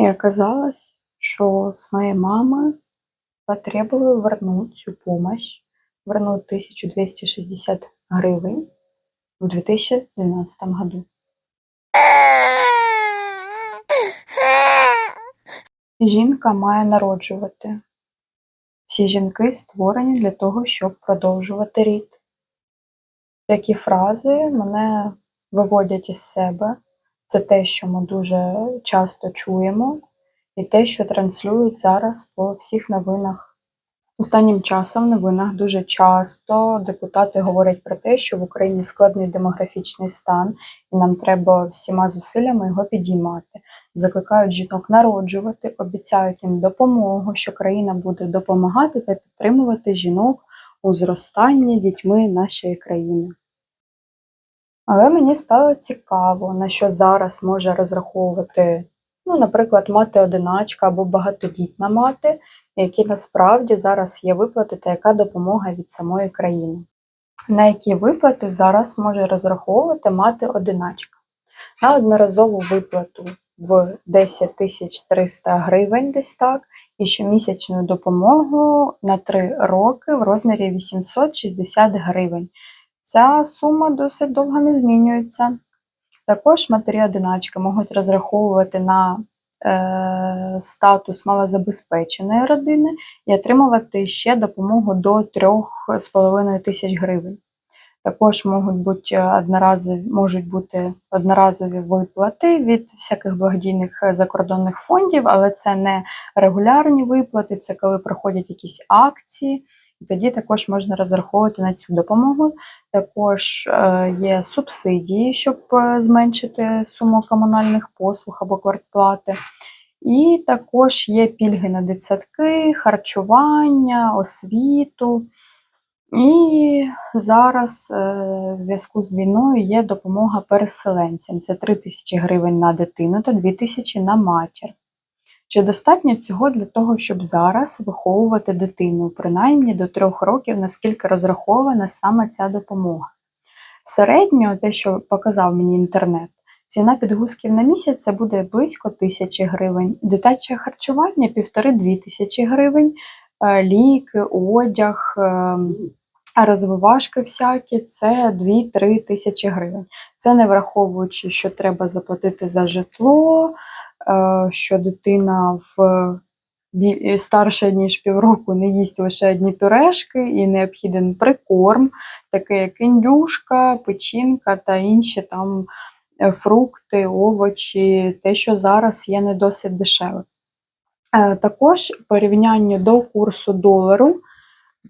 И оказалось, что с моей мамы потребовали вернуть всю помощь, вернуть 1260 гривен в 2012 году. Жінка має народжувати. Всі жінки створені для того, щоб продовжувати рід. Такі фрази мене виводять із себе. Це те, що ми дуже часто чуємо, і те, що транслюють зараз по всіх новинах. Останнім часом в новинах дуже часто депутати говорять про те, що в Україні складний демографічний стан, і нам треба всіма зусиллями його підіймати. Закликають жінок народжувати, обіцяють їм допомогу, що країна буде допомагати та підтримувати жінок у зростанні дітьми нашої країни. Але мені стало цікаво, на що зараз може розраховувати, ну, наприклад, мати-одиначка або багатодітна мати, які насправді зараз є виплати та яка допомога від самої країни. На які виплати зараз може розраховувати мати-одиначка? На одноразову виплату в 10 тисяч 300 гривень десь так, і щомісячну допомогу на 3 роки в розмірі 860 гривень. Ця сума досить довго не змінюється. Також матері-одиначки можуть розраховувати на е, статус малозабезпеченої родини і отримувати ще допомогу до 3,5 тисяч гривень. Також можуть бути одноразові, можуть бути одноразові виплати від всяких благодійних закордонних фондів, але це не регулярні виплати, це коли проходять якісь акції. Тоді також можна розраховувати на цю допомогу. Також е, є субсидії, щоб е, зменшити суму комунальних послуг або квартплати. І також є пільги на дитсадки, харчування, освіту. І зараз е, в зв'язку з війною є допомога переселенцям. Це 3 тисячі гривень на дитину та 2 тисячі на матір. Чи достатньо цього для того, щоб зараз виховувати дитину, принаймні до трьох років, наскільки розрахована саме ця допомога? Середньо, те, що показав мені інтернет, ціна підгузків на місяць це буде близько тисячі гривень, дитяче харчування півтори-дві тисячі гривень, е, ліки, одяг, е, розвивашки всякі це 2-3 тисячі гривень. Це не враховуючи, що треба заплатити за житло, що дитина в старше ніж півроку не їсть лише одні пюрешки і необхіден прикорм, такий як індюшка, печінка та інші там е, фрукти, овочі, те, що зараз є не досить дешеве. Е, Також в порівнянні до курсу долару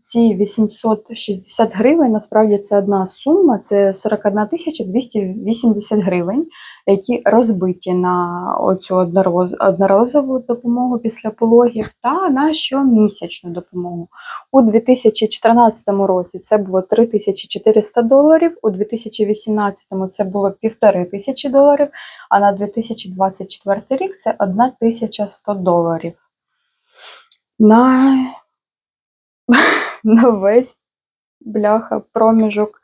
ці 860 гривень насправді це одна сума, це 41 тисяча 280 гривень, які розбиті на однороз, одноразову допомогу після пологів та на щомісячну допомогу. У 2014 році це було 3400 доларів, у 2018 це було 1500 доларів, а на 2024 рік це 1100 доларів. На на весь бляха проміжок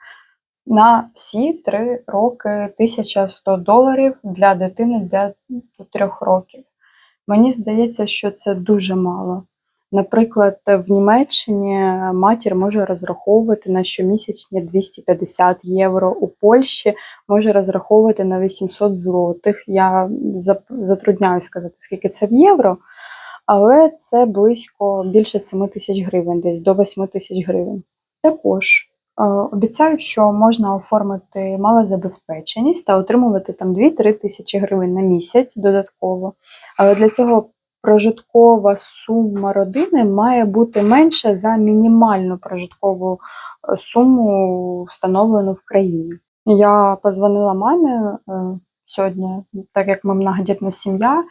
на всі три роки 1100 доларів для дитини для трьох років. Мені здається, що це дуже мало. Наприклад, в Німеччині матір може розраховувати на щомісячні 250 євро, у Польщі може розраховувати на 800 злотих. Я затрудняюсь сказати, скільки це в євро, але це близько більше 7 тисяч гривень, десь до 8 тисяч гривень. Також е, обіцяють, що можна оформити малозабезпеченість та отримувати там 2-3 тисячі гривень на місяць додатково. Але для цього прожиткова сума родини має бути менша за мінімальну прожиткову е, суму, встановлену в країні. Я позвонила мамі е, сьогодні, так як ми многодітна сім'я,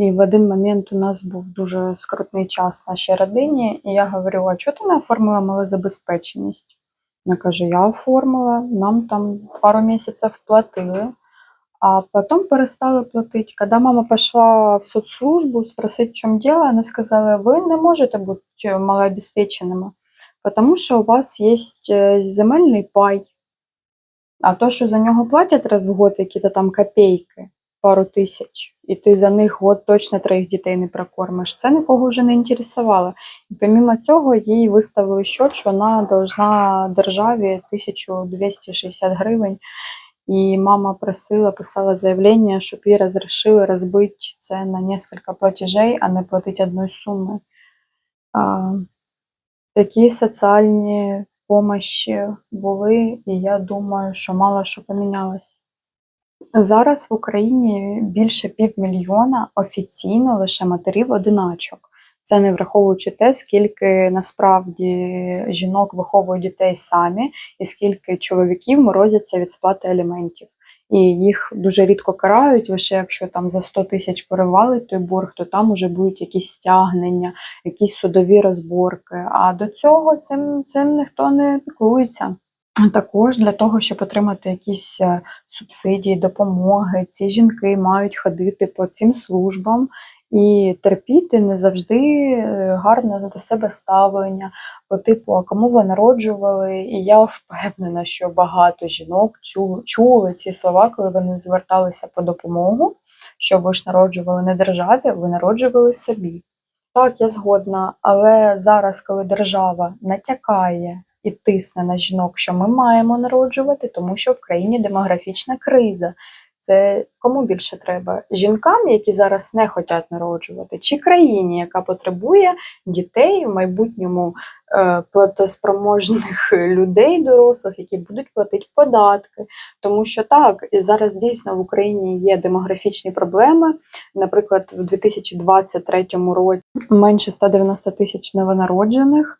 і в один момент у нас був дуже скрутний час в нашій родині, і я говорю: а чого ти не оформила малозабезпеченість? Вона каже: я оформила, нам там пару місяців платили, а потім перестали платити. Коли мама пішла в соцслужбу спросити, в чому діло, вони сказали, ви не можете бути малообезпеченими, тому що у вас є е, земельний пай, а то, що за нього платять раз в год, які-то там копійки, пару тисяч, і ти за них от точно троїх дітей не прокормиш. Це нікого вже не інтересувало. І помімо цього, їй виставили счет, що вона должна державі 1260 гривень. І мама просила, писала заявлення, щоб їй розрішили розбити це на несколько платежей, а не платити одної суми. А, такі соціальні помощі були, і я думаю, що мало що помінялось. Зараз в Україні більше півмільйона офіційно лише матерів-одиначок. Це не враховуючи те, скільки насправді жінок виховують дітей самі, і скільки чоловіків морозяться від сплати аліментів. І їх дуже рідко карають, лише якщо там за 100 тисяч перевалить той борг, то там уже будуть якісь стягнення, якісь судові розборки. А до цього цим, цим ніхто не піклується. Також для того, щоб отримати якісь е, субсидії, допомоги, ці жінки мають ходити по цим службам і терпіти не завжди е, гарне до себе ставлення, по типу, а кому ви народжували? І я впевнена, що багато жінок чули ці слова, коли вони зверталися по допомогу, що ви ж народжували не державі, ви народжували собі. Так, я згодна, але зараз, коли держава натякає і тисне на жінок, що ми маємо народжувати, тому що в країні демографічна криза. Це кому більше треба? Жінкам, які зараз не хочуть народжувати, чи країні, яка потребує дітей в майбутньому е, платоспроможних людей, дорослих, які будуть платити податки. Тому що так, зараз дійсно в Україні є демографічні проблеми. Наприклад, в 2023 році менше 190 тисяч новонароджених.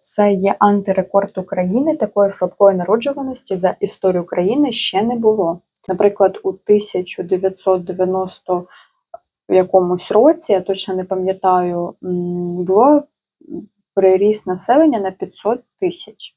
Це є антирекорд України. Такої слабкої народжуваності за історію України ще не було. Наприклад, у 1990 якомусь році, я точно не пам'ятаю, було приріст населення на 500 тисяч.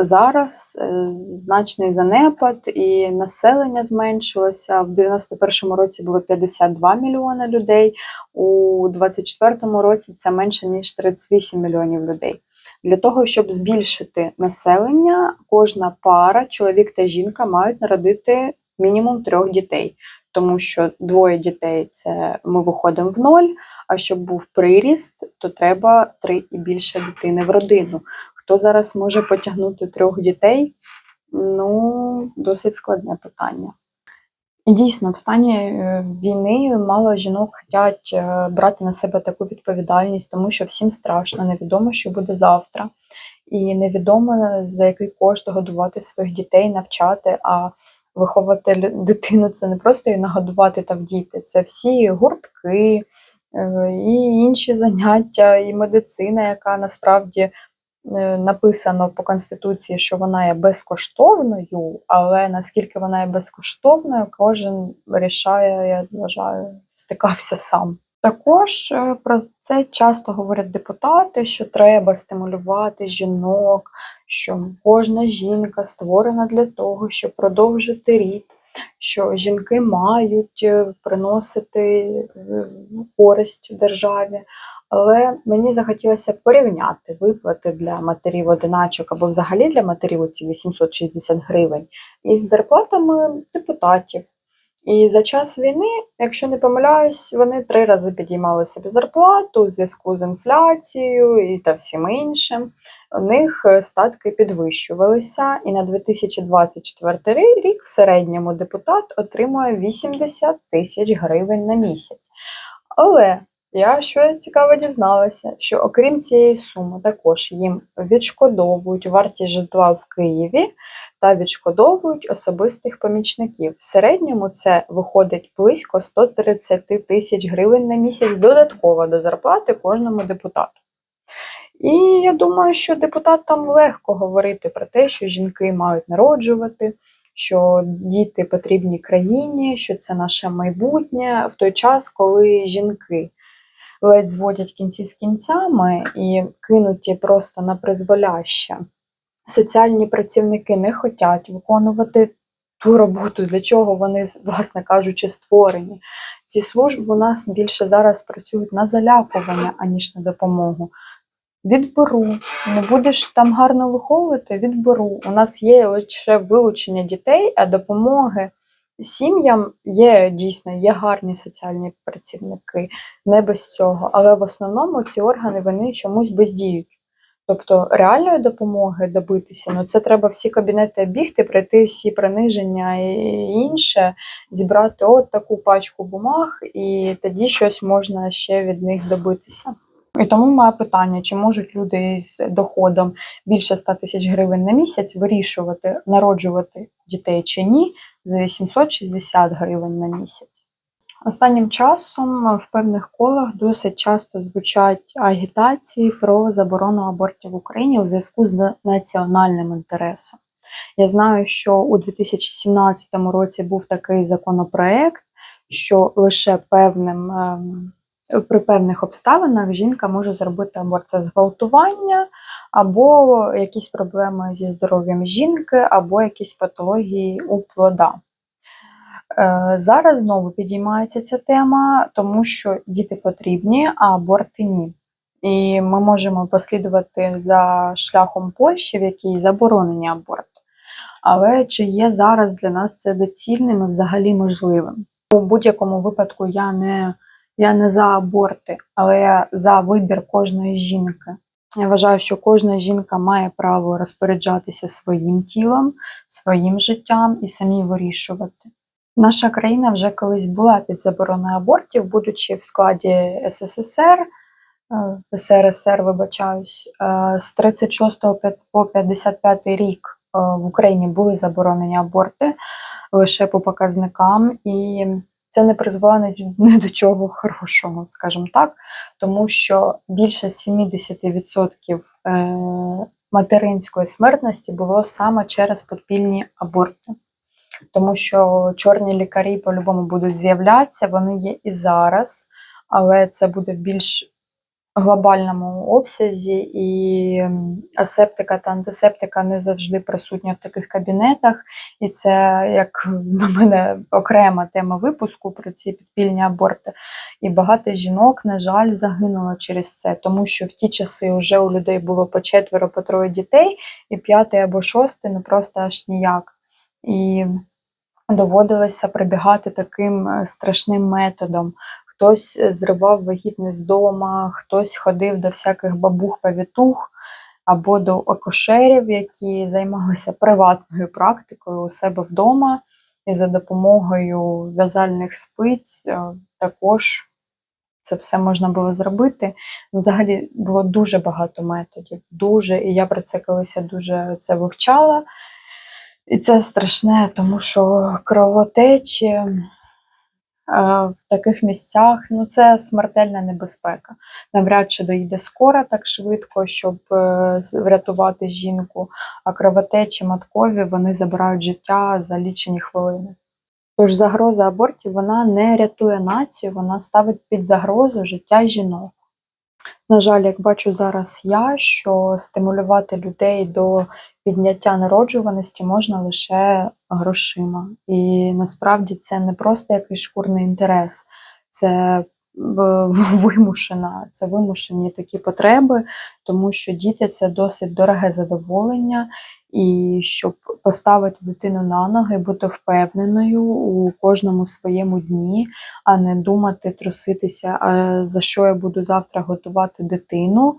Зараз е, значний занепад і населення зменшилося. В 91-му році було 52 мільйони людей, у 24-му році це менше ніж 38 мільйонів людей. Для того, щоб збільшити населення, кожна пара, чоловік та жінка, мають народити мінімум трьох дітей, тому що двоє дітей це ми виходимо в ноль. А щоб був приріст, то треба три і більше дитини в родину. Хто зараз може потягнути трьох дітей? Ну, досить складне питання. І дійсно, в стані е, війни мало жінок хочуть е, брати на себе таку відповідальність, тому що всім страшно, невідомо, що буде завтра. І невідомо за який кошт годувати своїх дітей, навчати. А виховати дитину це не просто її нагодувати та вдіти, це всі гуртки е, і інші заняття, і медицина, яка насправді е, написано по конституції, що вона є безкоштовною, але наскільки вона є безкоштовною, кожен вирішає, я вважаю, стикався сам. Також е, про це часто говорять депутати, що треба стимулювати жінок, що кожна жінка створена для того, щоб продовжити рід, що жінки мають е, приносити е, користь державі. Але мені захотілося порівняти виплати для матерів-одиначок або взагалі для матерів оці 860 гривень із зарплатами депутатів. І за час війни, якщо не помиляюсь, вони три рази підіймали собі зарплату у зв'язку з інфляцією і та всім іншим. У них е, статки підвищувалися, і на 2024 рік в середньому депутат отримує 80 тисяч гривень на місяць. Але я що цікаво дізналася, що окрім цієї суми, також їм відшкодовують вартість житла в Києві та відшкодовують особистих помічників. В середньому це виходить близько 130 тисяч гривень на місяць додатково до зарплати кожному депутату. І я думаю, що депутатам легко говорити про те, що жінки мають народжувати, що діти потрібні країні, що це наше майбутнє в той час, коли жінки ледь зводять кінці з кінцями і кинуті просто на призволяще. Соціальні працівники не хочуть виконувати ту роботу, для чого вони, власне кажучи, створені. Ці служби у нас більше зараз працюють на залякування, аніж на допомогу. Відберу, не будеш там гарно виховувати, відберу. У нас є лише вилучення дітей, а допомоги сім'ям є дійсно є гарні соціальні працівники, не без цього, але в основному ці органи вони чомусь бездіють. Тобто реальної допомоги добитися, ну це треба всі кабінети обігти, пройти всі приниження і інше, зібрати от таку пачку бумаг, і тоді щось можна ще від них добитися. І тому моє питання: чи можуть люди з доходом більше 100 тисяч гривень на місяць вирішувати, народжувати дітей чи ні, за 860 гривень на місяць? Останнім часом в певних колах досить часто звучать агітації про заборону абортів в Україні у зв'язку з національним інтересом. Я знаю, що у 2017 році був такий законопроект, що лише певним, ем, при певних обставинах жінка може зробити аборт це зґвалтування, або якісь проблеми зі здоров'ям жінки, або якісь патології у плода. Е, Зараз знову підіймається ця тема, тому що діти потрібні, а аборти ні. І ми можемо послідувати за шляхом Польщі, в якій заборонені аборти. Але чи є зараз для нас це доцільним і взагалі можливим? У будь-якому випадку я не, я не за аборти, але я за вибір кожної жінки. Я вважаю, що кожна жінка має право розпоряджатися своїм тілом, своїм життям і самі вирішувати. Наша країна вже колись була під забороною абортів, будучи в складі СССР, е, СРСР, вибачаюсь, е, з 36 по 55 рік е, в Україні були заборонені аборти лише по показникам, і це не призвело ні до чого хорошого, скажімо так, тому що більше 70% е, материнської смертності було саме через подпільні аборти тому що чорні лікарі по-любому будуть з'являтися, вони є і зараз, але це буде в більш глобальному обсязі, і асептика та антисептика не завжди присутня в таких кабінетах. І це, як на мене, окрема тема випуску про ці підпільні аборти. І багато жінок, на жаль, загинуло через це, тому що в ті часи вже у людей було по четверо, по троє дітей, і п'ятий або шостий ну просто аж ніяк. І доводилося прибігати таким е, страшним методом. Хтось е, зривав вагітність вдома, хтось ходив до всяких бабух-павітух або до акушерів, які займалися приватною практикою у себе вдома, і за допомогою в'язальних спиць е, також це все можна було зробити. Взагалі було дуже багато методів, дуже, і я про це колись дуже це вивчала. І це страшне, тому що кровотечі е, в таких місцях ну це смертельна небезпека. Навряд чи доїде скоро так швидко, щоб е, врятувати жінку, а кровотечі маткові вони забирають життя за лічені хвилини. Тож загроза абортів вона не рятує націю, вона ставить під загрозу життя жінок. На жаль, як бачу зараз я, що стимулювати людей до підняття народжуваності можна лише грошима. І насправді це не просто якийсь шкурний інтерес, це вимушена, це вимушені такі потреби, тому що діти це досить дороге задоволення, і щоб поставити дитину на ноги, бути впевненою у кожному своєму дні, а не думати, труситися, а за що я буду завтра готувати дитину,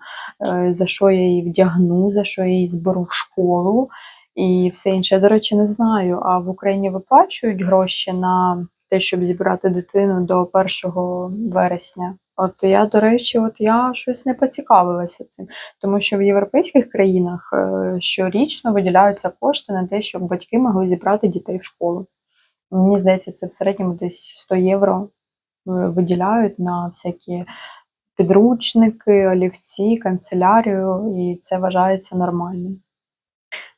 е, за що я її вдягну, за що я її зберу в школу і все інше. До речі, не знаю. А в Україні виплачують гроші на те, щоб зібрати дитину до 1 вересня. От я, до речі, от я щось не поцікавилася цим, тому що в європейських країнах е, щорічно виділяються кошти на те, щоб батьки могли зібрати дітей в школу. Мені здається, це в середньому десь 100 євро е, виділяють на всякі підручники, олівці, канцелярію, і це вважається нормальним.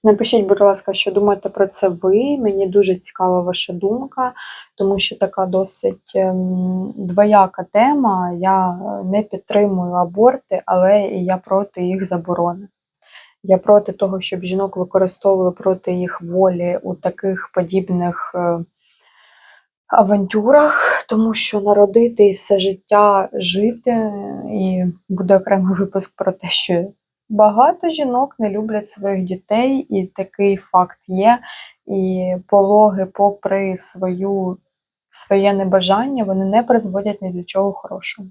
Напишіть, будь ласка, що думаєте про це ви. Мені дуже цікава ваша думка, тому що така досить ем, двояка тема. Я не підтримую аборти, але я проти їх заборони. Я проти того, щоб жінок використовували проти їх волі у таких подібних е, авантюрах, тому що народити і все життя жити, і буде окремий випуск про те, що Багато жінок не люблять своїх дітей, і такий факт є. і пологи, попри свою, своє небажання, вони не призводять ні до чого хорошого.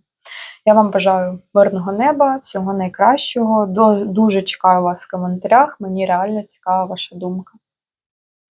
Я вам бажаю мирного неба, всього найкращого. Дуже чекаю вас в коментарях. Мені реально цікава ваша думка.